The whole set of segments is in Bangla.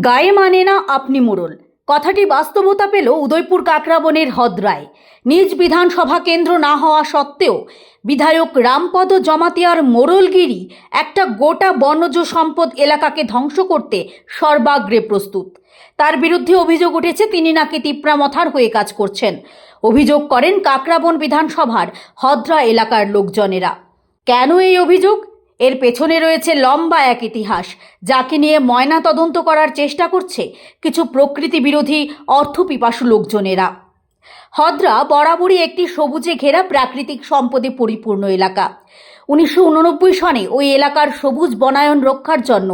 গায়ে মানে না আপনি মোড়ল। কথাটি বাস্তবতা পেল উদয়পুর কাকরাবনের হদ্রায়। নিজ বিধানসভা কেন্দ্র না হওয়া সত্ত্বেও বিধায়ক রামপদ জমাতিয়ার মোড়লগিরি একটা গোটা বনজ সম্পদ এলাকাকে ধ্বংস করতে সর্বাগ্রে প্রস্তুত। তার বিরুদ্ধে অভিযোগ উঠেছে তিনি নাকি তিপ্রামথার হয়ে কাজ করছেন। অভিযোগ করেন কাকরাবন বিধানসভার হদ্রা এলাকার লোকজনেরা। কেন এই অভিযোগ? এর পেছনে রয়েছে লম্বা এক ইতিহাস, যাকে নিয়ে ময়না তদন্ত করার চেষ্টা করছে কিছু প্রকৃতি বিরোধী অর্থপিপাসু লোকজনেরা। হদ্রা বরাবরই একটি সবুজে ঘেরা প্রাকৃতিক সম্পদে পরিপূর্ণ এলাকা। উনিশশো উননব্বই সনে ওই এলাকার সবুজ বনায়ন রক্ষার জন্য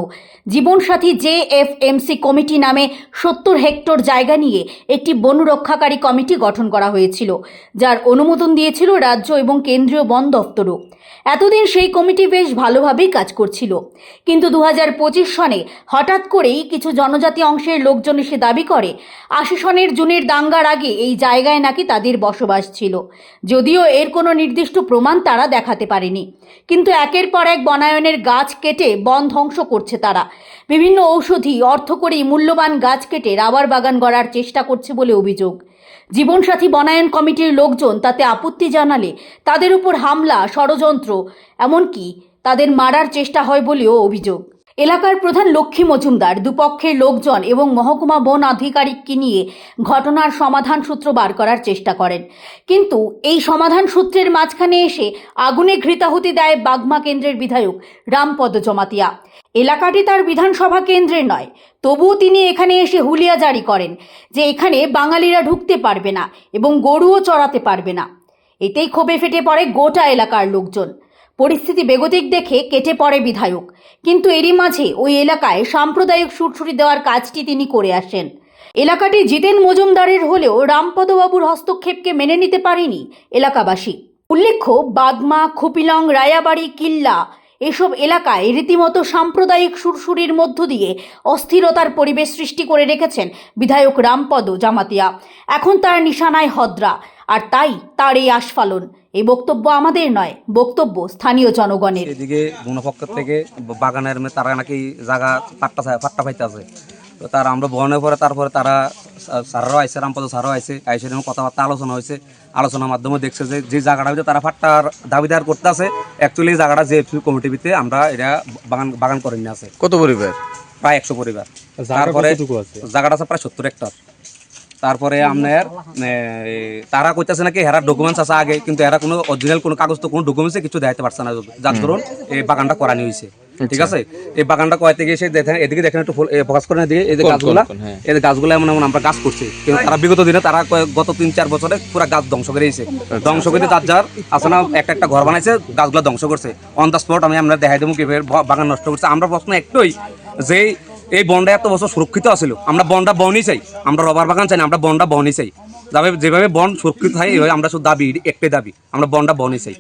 জীবনসাথী জে এফ এমসি কমিটি নামে সত্তর হেক্টর জায়গা নিয়ে একটি বন রক্ষাকারী কমিটি গঠন করা হয়েছিল, যার অনুমোদন দিয়েছিল রাজ্য এবং কেন্দ্রীয় বন দপ্তরও। এতদিন সেই কমিটি বেশ ভালোভাবেই কাজ করছিল। কিন্তু দু হাজার পঁচিশ সনে হঠাৎ করেই কিছু জনজাতি অংশের লোকজন এসে দাবি করে, আশি সনের জুনের দাঙ্গার আগে এই জায়গায় নাকি তাদের বসবাস ছিল। যদিও এর কোনো নির্দিষ্ট প্রমাণ তারা দেখাতে পারেনি। কিন্তু একের পর এক বনায়নের গাছ কেটে বন ধ্বংস করছে তারা। বিভিন্ন ঔষধি অর্থ করেই মূল্যবান গাছ কেটে রাবার বাগান গড়ার চেষ্টা করছে বলে অভিযোগ। জীবনসাথী বনায়ন কমিটির লোকজন তাতে আপত্তি জানালে তাদের উপর হামলা, ষড়যন্ত্র, এমনকি তাদের মারার চেষ্টা হয় বলেও অভিযোগ। এলাকার প্রধান লক্ষ্মী মজুমদার, দুপক্ষের লোকজন এবং মহকুমা বন আধিকারিককে নিয়ে ঘটনার সমাধান সূত্র বার করার চেষ্টা করেন। কিন্তু এই সমাধান সূত্রের মাঝখানে এসে আগুনে ঘৃতাহুতি দেয় বাগমা কেন্দ্রের বিধায়ক রামপদ জমাতিয়া। এলাকাটি তার বিধানসভা কেন্দ্রের নয়, তবুও তিনি এখানে এসে হুলিয়া জারি করেন যে এখানে বাঙালিরা ঢুকতে পারবে না এবং গরুও চড়াতে পারবে না। এতেই ক্ষোভে ফেটে পড়ে গোটা এলাকার লোকজন। পরিস্থিতি বেগতিক দেখে কেটে পড়ে বিধায়ক। কিন্তু এরই মাঝে ওই এলাকায় সাম্প্রদায়িক সুরসুরি দেওয়ার কাজটি তিনি করে আসেন। এলাকাটি জিতেন মজুমদারের হলেও রামপদবাবুর হস্তক্ষেপকে মেনে নিতে পারেনি এলাকাবাসী। উল্লেখ্য বাগমা খুপিলং, রায়াবাড়ি, কিল্লা এসব এলাকায় রীতিমতো সাম্প্রদায়িক সুরসুরির মধ্য দিয়ে অস্থিরতার পরিবেশ সৃষ্টি করে রেখেছেন বিধায়ক রামপদ জামাতিয়া। এখন তার নিশানায় হদ্রা। আর তাই তার এই আস্ফালন। এই বক্তব্য আমাদের নয় বক্তব্য স্থানীয় জনগণের। এদিকে বনপক্ষ থেকে বাগানের মধ্যে তারা নাকি জায়গা পাট্টা পাট্টা পাইতে আছে তো তার আমরা বনের পরে তারপরে তারা সা- স্যাররাও আইসে রামপদ স্যারও আইসে আইসে কথাবার্তা আলোচনা হয়েছে। আলোচনার মাধ্যমে দেখছে যে যে জায়গাটা হইতে তারা পাট্টার দাবিদার করতে আছে অ্যাকচুয়ালি জায়গাটা যে কমিটির ভিতরে আমরা এটা বাগান বাগান করে নিয়ে আছে কত পরিবার? প্রায় একশো পরিবার। তারপরে জায়গাটা আছে প্রায় সত্তর হেক্টর। তারপরে আপনার তারা কইতেছে নাকি হেরার ডকুমেন্টস আছে আগে কিন্তু এরা কোনো অরিজিনাল কোনো কাগজ তো কোনো ডকুমেন্টসে কিছু দেখাতে পারছে না। যার ধরুন এই বাগানটা করানি হয়েছে ঠিক আছে? এই বাগানটা কয়তে গিয়ে এসে দেখেন এদিকে দেখেন একটু ফোকাস করে দিয়ে এই যে গাছগুলা হ্যাঁ। এই যে গাছগুলো এমন এমন আমরা গাছ করছি। কিন্তু তারা বিগত দিনে তারা গত তিন চার বছরে পুরো গাছ ধ্বংস করে দিয়েছে। ধ্বংস করে যার যার আছে না একটা একটা ঘর বানাইছে গাছগুলো ধ্বংস করছে। অন দ্য স্পট আমি আমরা দেখাই দেবো কীভাবে বাগান নষ্ট করছে। আমরা প্রশ্ন একটাই যে এই বনটা এত বছর সুরক্ষিত আছিল। আমরা বনটা বনই চাই। আমরা রবার বাগান চাই না, আমরা বনটা বনই চাই। যাবে যেভাবে বন সুরক্ষিত হয়, এইভাবে আমরা শুধু দাবি, একটাই দাবি। আমরা বনটা বনই চাই।